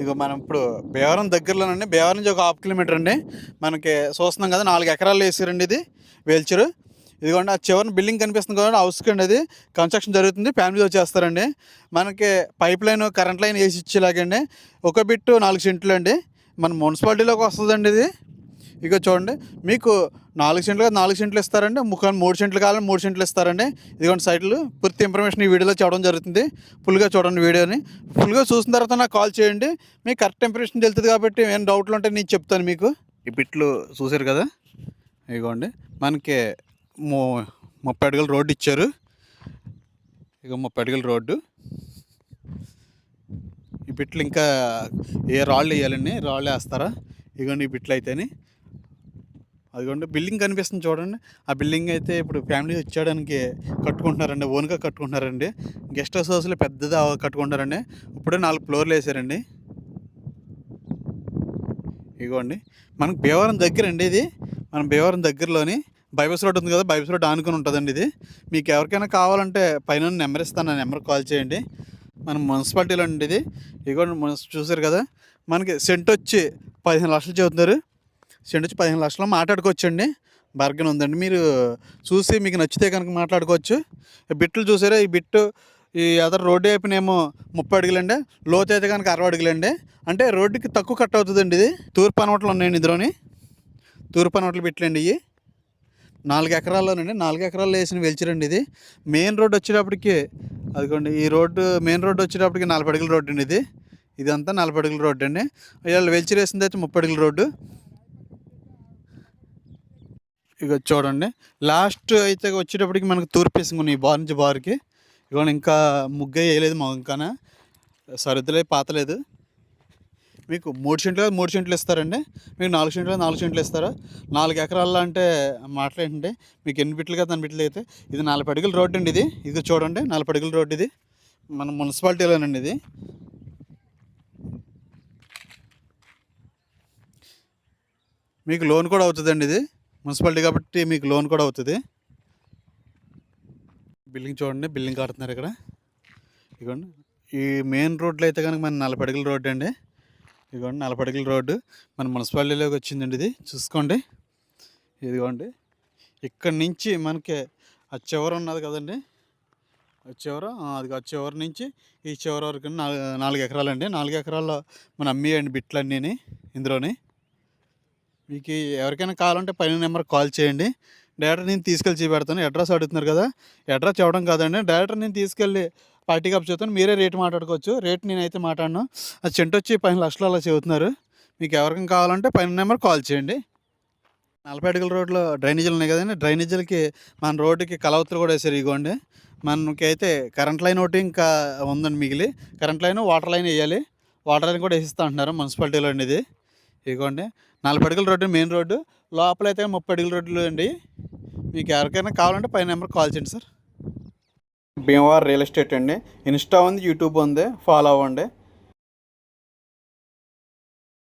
ఇక మనం ఇప్పుడు బేవరం దగ్గరలోనండి. బేవరం నుంచి ఒక హాఫ్ కిలోమీటర్ అండి. మనకి చూస్తున్నాం కదా నాలుగు ఎకరాలు వేసారండి ఇది వేల్చరు. ఇదిగోండి ఆ చివరిన బిల్డింగ్ కనిపిస్తుంది కదా హౌస్ అండి అది. కన్స్ట్రక్షన్ జరుగుతుంది ఫ్యామిలీ వచ్చేస్తారండి. మనకి పైప్ లైన్ కరెంట్ లైన్ వేసి ఇచ్చేలాగండి. ఒక బిట్టు నాలుగు సెంట్లు అండి. మన మున్సిపాలిటీలోకి వస్తుందండి ఇది. ఇక చూడండి మీకు నాలుగు సెంట్లు కాదు నాలుగు సెంట్లు ఇస్తారండి ముఖాన్ని మూడు సెంట్లు కావాలని మూడు సెంట్లు ఇస్తారండి. ఇదిగోండి సైట్లు పూర్తి ఇన్ఫర్మేషన్ ఈ వీడియోలో చెప్పడం జరుగుతుంది. ఫుల్గా చూడండి వీడియోని. ఫుల్గా చూసిన తర్వాత నాకు కాల్ చేయండి. మీకు కరెక్ట్ ఇన్ఫర్మేషన్ తెలుస్తుంది కాబట్టి ఏమైనా డౌట్లు ఉంటే నేను చెప్తాను మీకు. ఈ బిట్లు చూసారు కదా? ఇదిగోండి మనకి ము ముప్పై అడుగుల రోడ్డు ఇచ్చారు. ఇక ముప్పై అడుగుల రోడ్డు. ఈ బిట్లు ఇంకా ఏ రాళ్ళు వేయాలండి? రాళ్ళు వేస్తారా? ఇదిగోండి ఈ బిట్లు అయితేనే. అదిగోండి బిల్డింగ్ కనిపిస్తుంది చూడండి. ఆ బిల్డింగ్ అయితే ఇప్పుడు ఫ్యామిలీ వచ్చేయడానికి కట్టుకుంటున్నారండి ఓన్గా కట్టుకుంటున్నారండి. గెస్ట్ హౌస్ హౌస్లో పెద్దది కట్టుకుంటారండి ఇప్పుడే నాలుగు ఫ్లోర్లు వేసారండి. ఇగోండి మనకు భీమవరం దగ్గర అండి ఇది. మన భీమవరం దగ్గరలోని బైబస్ రోడ్ ఉంది కదా బైబస్ రోడ్ ఆనుకుని ఉంటుందండి ఇది. మీకు ఎవరికైనా కావాలంటే పైన నెంబర్ ఇస్తాను ఆ నెంబర్ కాల్ చేయండి. మన మున్సిపాలిటీలో అండి ఇది. ఇగోండి చూసారు కదా మనకి సెంట్ వచ్చి పదిహేను లక్షలు చెబుతున్నారు. సెండ్ వచ్చి పదిహేను లక్షలు మాట్లాడుకోవచ్చండి. బర్గన్ ఉందండి. మీరు చూసి మీకు నచ్చితే కనుక మాట్లాడుకోవచ్చు. బిట్లు చూసారా? ఈ బిట్టు ఈ అదర్ రోడ్డు వైపునేమో ముప్పై అడుగులండి. లోతు అయితే కనుక అరవై అడుగులండి. అంటే రోడ్డుకి తక్కువ కట్ అవుతుందండి ఇది. తూర్పు అనవట్లు ఉన్నాయండి ఇందులోని. తూర్పు అనవట్లు బిట్లండి ఇవి నాలుగు ఎకరాల్లోనండి. నాలుగు ఎకరాల్లో వేసిన వెలిచిరండి ఇది. మెయిన్ రోడ్డు వచ్చేటప్పటికి అదిగోండి. ఈ రోడ్డు మెయిన్ రోడ్డు వచ్చేటప్పటికి నలభై అడుగుల రోడ్డు అండి ఇది. ఇదంతా నలభై అడుగుల రోడ్డు అండి ఇవాళ వెలిచిరేసింది అయితే ముప్పై అడుగుల రోడ్డు. ఇక చూడండి. లాస్ట్ అయితే వచ్చేటప్పటికి మనకు తూర్పు వేసింగ్ ఉన్నాయి బార్ నుంచి బార్కి ఇక ఇంకా ముగ్గ వేయలేదు మా ఇంకా. సరిద్దులే పాతలేదు. మీకు మూడు సెంట్లు మూడు సెంట్లు ఇస్తారండి. మీకు నాలుగు సెంట్లు నాలుగు సెంట్లు ఇస్తారా? నాలుగు ఎకరాల్లో అంటే మాట్లాడండి మీకు ఎన్ని బిట్లు కదా అన్ని బిట్లు అయితే ఇది నలభై అడుగుల రోడ్డు అండి ఇది. ఇది చూడండి నలభై అడుగుల రోడ్డు ఇది. మన మున్సిపాలిటీలోనండి ఇది. మీకు లోన్ కూడా అవుతుందండి ఇది. మున్సిపాలిటీ కాబట్టి మీకు లోన్ కూడా అవుతుంది. బిల్డింగ్ చూడండి బిల్డింగ్ కడుతున్నారు ఇక్కడ. ఇదిగోండి ఈ మెయిన్ రోడ్లో అయితే కనుక మన నలభై రోడ్డు అండి. ఇదిగోండి నలభై రోడ్డు. మన మున్సిపాలిటీలోకి వచ్చిందండి ఇది. చూసుకోండి. ఇదిగోండి. ఇక్కడి నుంచి మనకి ఆ చివర ఉన్నది కదండి. ఆ చివర అది ఆ చివరి నుంచి ఈ చివరి వరకు నాలుగు నాలుగు ఎకరాలండి. నాలుగు ఎకరాల్లో మన అమ్మేయండి బిట్లన్నీ ఇందులోని మీకు ఎవరికైనా కావాలంటే పైన నెంబర్ కాల్ చేయండి. డైరెక్ట్ నేను తీసుకెళ్ళి చూపెడతాను. అడ్రస్ అడుగుతున్నారు కదా అడ్రస్ చెప్పడం కాదండి. డైరెక్ట్ నేను తీసుకెళ్ళి పార్టీ కప్ చెప్తాను. మీరే రేట్ మాట్లాడుకోవచ్చు. రేట్ నేనైతే మాట్లాడను. అది చెంటు వచ్చి లక్షలు అలా చెబుతున్నారు. మీకు ఎవరికైనా కావాలంటే పైన నెంబర్ కాల్ చేయండి. నలభై అడుగుల రోడ్లో డ్రైనేజీలు ఉన్నాయి కదండి. డ్రైనేజీలకి మన రోడ్డుకి కలవతులు కూడా వేసారు ఇగోండి. మనకి అయితే కరెంట్ లైన్ ఒకటి ఇంకా ఉందండి మిగిలి. కరెంట్ లైన్ వాటర్ లైన్ వేయాలి. వాటర్ లైన్ కూడా వేసిస్తా అంటున్నారు మున్సిపాలిటీలో అండి ఇది. ఇదిగోండి నలభై అడుగుల రోడ్డు మెయిన్ రోడ్డు. లోపల అయితే ముప్పై అడుగుల రోడ్లు అండి. మీకు ఎవరికైనా కావాలంటే పై నెంబర్ కాల్ చేయండి సార్. భీమవరం రియల్ ఎస్టేట్ అండి. ఇన్స్టా ఉంది యూట్యూబ్ ఉంది ఫాలో అవ్వండి.